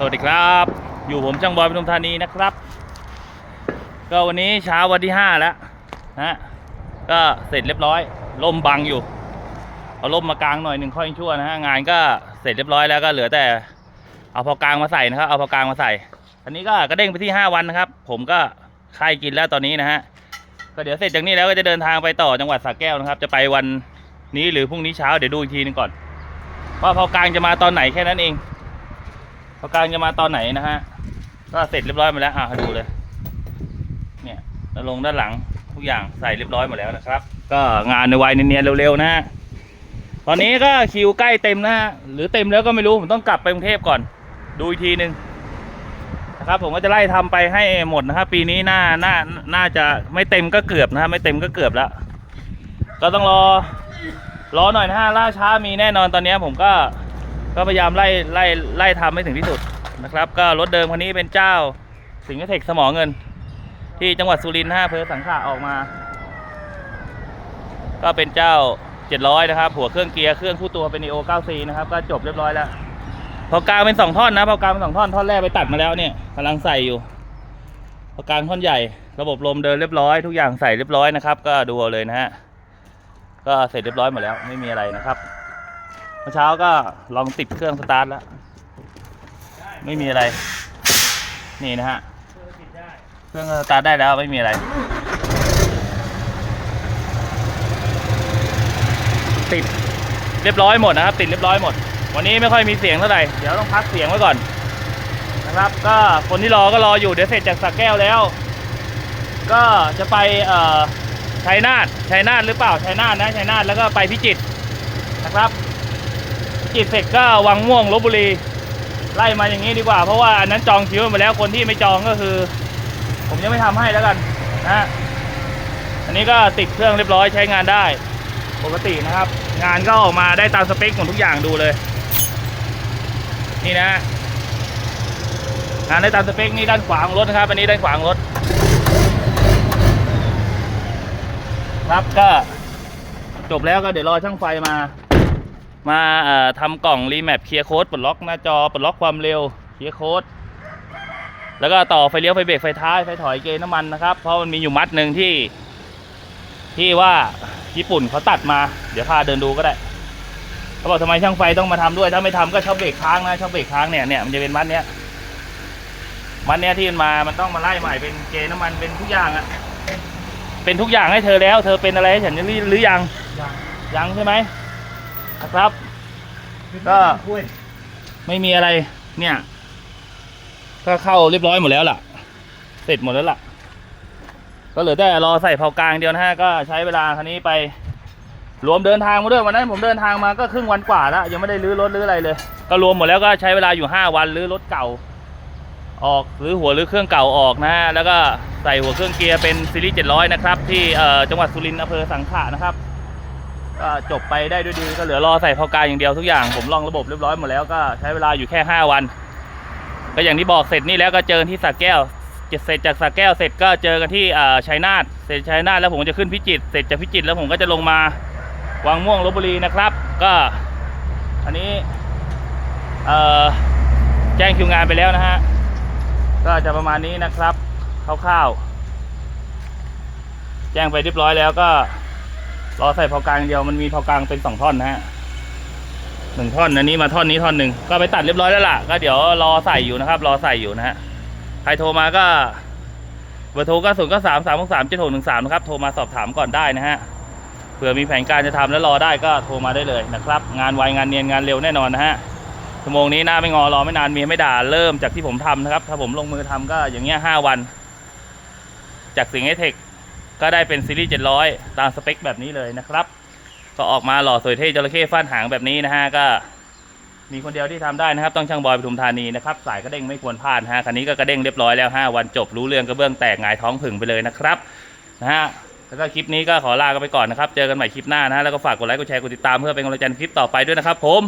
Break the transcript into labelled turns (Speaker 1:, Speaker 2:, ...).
Speaker 1: สวัสดีครับ อยู่ผมช่างบอยปทุมธานีนะครับ ก็วันนี้เช้าวันที่ห้าแล้วนะก็เสร็จเรียบร้อยล่มบังอยู่เอาล่มมากางหน่อยหนึ่งค่อยชั่วนะฮะงานก็เสร็จเรียบร้อยแล้วก็เหลือแต่ เอาพอกลางมาใส่นะครับเอาพอกลางมาใส่อันนี้ก็กระเด้งไปที่ห้าวันนะครับ ผมก็ค่ายกินแล้วตอนนี้นะฮะก็เดี๋ยวเสร็จจากนี้แล้วก็จะเดินทางไปต่อจังหวัดสระแก้วนะครับ จะไปวันนี้หรือพรุ่งนี้เช้าเดี๋ยวดูอีกทีหนึงก่อน ว่าพอกลางจะมาตอนไหนแค่นั้นเอง พอกลางจะมาตอนไหนนะฮะ ก็เสร็จเรียบร้อยมาแล้ว อะดูเลย เนี่ยแล้วลงด้านหลังทุกอย่างใส่เรียบร้อยหมดแล้วนะครับ ก็งานในวัยเนียนๆเร็วๆนะฮะ ตอนนี้ก็คิวใกล้เต็มนะฮะ หรือเต็มแล้วก็ไม่รู้ ผมต้องกลับไปกรุงเทพก่อน ดูอีกทีหนึ่งนะครับ ผมก็จะไล่ทำไปให้หมดนะครับ ปีนี้น่า น่า น่าจะไม่เต็มก็เกือบนะฮะ ไม่เต็มก็เกือบแล้ว ก็ต้องรอ รอหน่อยนะฮะ ล่าช้ามีแน่นอนตอนนี้ผมก็ ก็พยายามไล่ไล่ไล่ทำให้ถึงที่สุดนะครับ ก็รถเดิมคันนี้เป็นเจ้าสิงห์เทคสมอเงิน ที่จังหวัดสุรินทร์ห้าเพอสังขะออกมา ก็เป็นเจ้า 700 นะครับ หัวเครื่องเกียร์เครื่องคู่ตัวเป็น Neo 9C นะครับ ก็จบเรียบร้อยแล้วพอกลางเป็นสองท่อนนะพอกลางเป็นสองท่อนท่อนแรกไปตัดมาแล้วเนี่ยกำลังใส่อยู่พอกลางท่อนใหญ่ ระบบลมเดินเรียบร้อย ทุกอย่างใส่เรียบร้อยนะครับ ก็ดูเอาเลยนะฮะก็เสร็จเรียบร้อยหมดแล้วไม่มีอะไรนะครับ มื่อเช้าก็ลองติดเครื่องสตาร์ทแล้ว ไม่มีอะไร นี่นะฮะ เครื่องสตาร์ทได้แล้วไม่มีอะไร ติดเรียบร้อยหมดนะครับ ติดเรียบร้อยหมด วันนี้ไม่ค่อยมีเสียงเท่าไหร่ เดี๋ยวต้องพักเสียงไว้ก่อน นะครับ ก็คนที่รอก็รออยู่เดี๋ยวเสร็จจากสักแก้วแล้ว ก็จะไปเอ่อชัยนาทชัยนาทหรือเปล่าชัยนาทนะชัยนาทแล้วก็ไปพิจิตรนะครับ พิจเสร็จก็วังม่วงลบบุรี ไล่มาอย่างนี้ดีกว่า เพราะว่าอันนั้นจองคิวมาแล้วคนที่ไม่จองก็คือ ผมยังไม่ทำให้แล้วกันนะอันนี้ก็ติดเครื่องเรียบร้อยใช้งานได้ ปกตินะครับ งานก็ออกมาได้ตามสเปคหมดทุกอย่างดูเลย นี่นะฮะงานได้ตามสเปคนี่ด้านขวาของรถนะครับ อันนี้ด้านขวาของรถ ครับก็จบแล้วก็เดี๋ยวรอช่างไฟมา มาทำกล่องรีแมปเคลียร์โค้ดปลดล็อกหน้าจอปลดล็อกความเร็วเคลียร์โค้ดแล้วก็ต่อไฟเลี้ยวไฟเบรกไฟท้ายไฟถอยเกณฑ์น้ำมันนะครับ เพราะมันมีอยู่มัดหนึ่งที่ ที่ว่าญี่ปุ่นเขาตัดมา เดี๋ยวพาเดินดูก็ได้เขาบอกทำไมช่างไฟต้องมาทำด้วย ถ้าไม่ทำก็ชอบเบรกค้างนะชอบเบรกค้างเนี่ยเนี่ยมันจะเป็นมัดเนี้ยมัดเนี้ยที่มันมามันต้องมาไล่ใหม่เป็นเกณฑ์น้ำมันเป็นทุกอย่างอะเป็นทุกอย่างให้เธอแล้ว เธอเป็นอะไรให้ฉันหรือหรือยังยังใช่ไหม นะครับ ก็ ไม่มีอะไร เนี่ย ก็เข้าเรียบร้อยหมดแล้วล่ะ เสร็จหมดแล้วล่ะ ก็เหลือแต่รอใส่เผากลางเดียวนะฮะ ก็ใช้เวลาคันนี้ไป รวมเดินทางมาด้วยวันนั้น ผมเดินทางมาก็ครึ่งวันกว่าแล้วยังไม่ได้รื้อรถรื้ออะไรเลย ก็รวมหมดแล้วก็ใช้เวลาอยู่ห้าวันรื้อรถเก่า ออกหรือหัวหรือเครื่องเก่าออกนะฮะ แล้วก็ใส่หัวเครื่องเกียร์เป็นซีรีส์700นะครับที่เอ่อจังหวัดสุรินทร์อำเภอสังขะนะครับ ก็จบไปได้ด้วยดีก็เหลือรอใส่พอกายอย่างเดียวทุกอย่างผมลองระบบเรียบร้อยหมดแล้วก็ใช้เวลาอยู่แค่ 5 วัน ก็อย่างที่บอกเสร็จนี่แล้วก็เจอที่สักแก้วเสร็จจากสักแก้วเสร็จก็เจอกันที่ชัยนาทเสร็จชัยนาทแล้วผมจะขึ้นพิจิตรเสร็จจากพิจิตรแล้วผมก็จะลงมาวังม่วงลบบุรีนะครับ ก็อันนี้แจ้งคิวงานไปแล้วนะฮะก็จะประมาณนี้นะครับคร่าวๆแจ้งไปเรียบร้อยแล้วก็ รอใส่พอกลางเดียวมันมีพอกลางเป็นสองท่อนนะฮะหนึ่งท่อนอันนี้มาท่อนนี้ท่อนหนึ่งก็ไปตัดเรียบร้อยแล้วล่ะก็เดี๋ยวรอใส่อยู่นะครับ รอใส่อยู่นะฮะใครโทรมาก็เบอร์โทรก็ศูนย์ก็สามสามหกสามเจ็ดหกหนึ่งสามนะครับโทรมาสอบถามก่อนได้นะฮะเผื่อมีแผนการจะทำแล้วรอได้ก็โทรมาได้เลยนะครับ งานไวงานเนียนงานเร็วแน่นอนนะฮะชั่วโมงนี้หน้าไม่งอรอไม่นานเมียไม่ด่าเริ่มจากที่ผมทำนะครับ ถ้าผมลงมือทำก็อย่างเงี้ยห้าวัน จากสิงห์ไอเทค ก็ได้เป็นซีรีส์ 700 ตามสเปคแบบนี้เลยนะครับ ก็ออกมาหล่อสวยเท่จระเข้ฟาดหางแบบนี้นะฮะก็มีคนเดียวที่ทำได้นะครับ ต้องช่างบอยปทุมธานีนะครับ สายกระเด้งไม่ควรพลาดฮะคันนี้ก็กระเด้งเรียบร้อยแล้ว 5 วันจบรู้เรื่องกระเบื้องแตกหงายท้องผึ่งไปเลยนะครับนะฮะแล้วก็คลิปนี้ก็ขอลากันไปก่อนนะครับ เจอกันใหม่คลิปหน้านะฮะแล้วก็ฝากกดไลค์กดแชร์กดติดตามเพื่อเป็นกำลังใจในคลิปต่อไปด้วยนะครับผม